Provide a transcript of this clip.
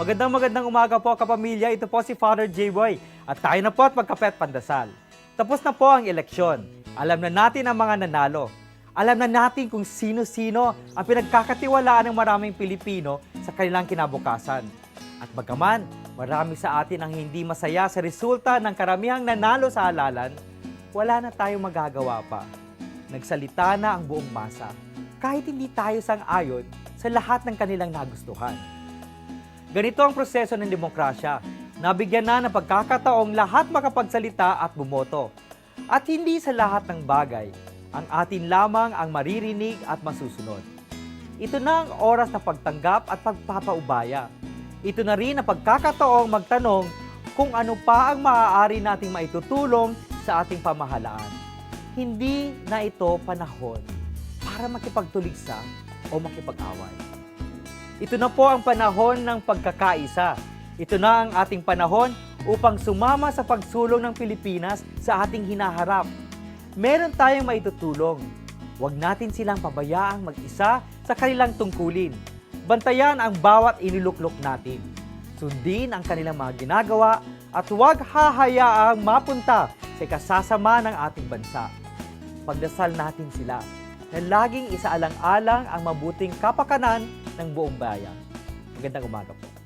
Magandang magandang umaga po kapamilya. Ito po si Father J-Boy. At tayo na po at magkapet pandasal. Tapos na po ang eleksyon. Alam na natin ang mga nanalo. Alam na natin kung sino-sino ang pinagkakatiwalaan ng maraming Pilipino sa kanilang kinabukasan. At bagaman, marami sa atin ang hindi masaya sa resulta ng karamihang nanalo sa halalan, wala na tayong magagawa pa. Nagsalita na ang buong masa, kahit hindi tayo sang-ayon sa lahat ng kanilang nagustuhan. Ganito ang proseso ng demokrasya. Nabigyan na ng pagkakataong lahat makapagsalita at bumoto. At hindi sa lahat ng bagay, ang atin lamang ang maririnig at masusunod. Ito na ang oras na pagtanggap at pagpapaubaya. Ito na rin ang pagkakataong magtanong kung ano pa ang maaari nating maitutulong sa ating pamahalaan. Hindi na ito panahon para makipagtuligsa o makipag-away. Ito na po ang panahon ng pagkakaisa. Ito na ang ating panahon upang sumama sa pagsulong ng Pilipinas sa ating hinaharap. Meron tayong maitutulong. Huwag natin silang pabayaang mag-isa sa kanilang tungkulin. Bantayan ang bawat iniluklok natin. Sundin ang kanilang mga ginagawa at huwag hahayaang mapunta sa kasasama ng ating bansa. Pagdasal natin sila na laging isaalang-alang ang mabuting kapakanan ng buong bayan. Magandang umaga po.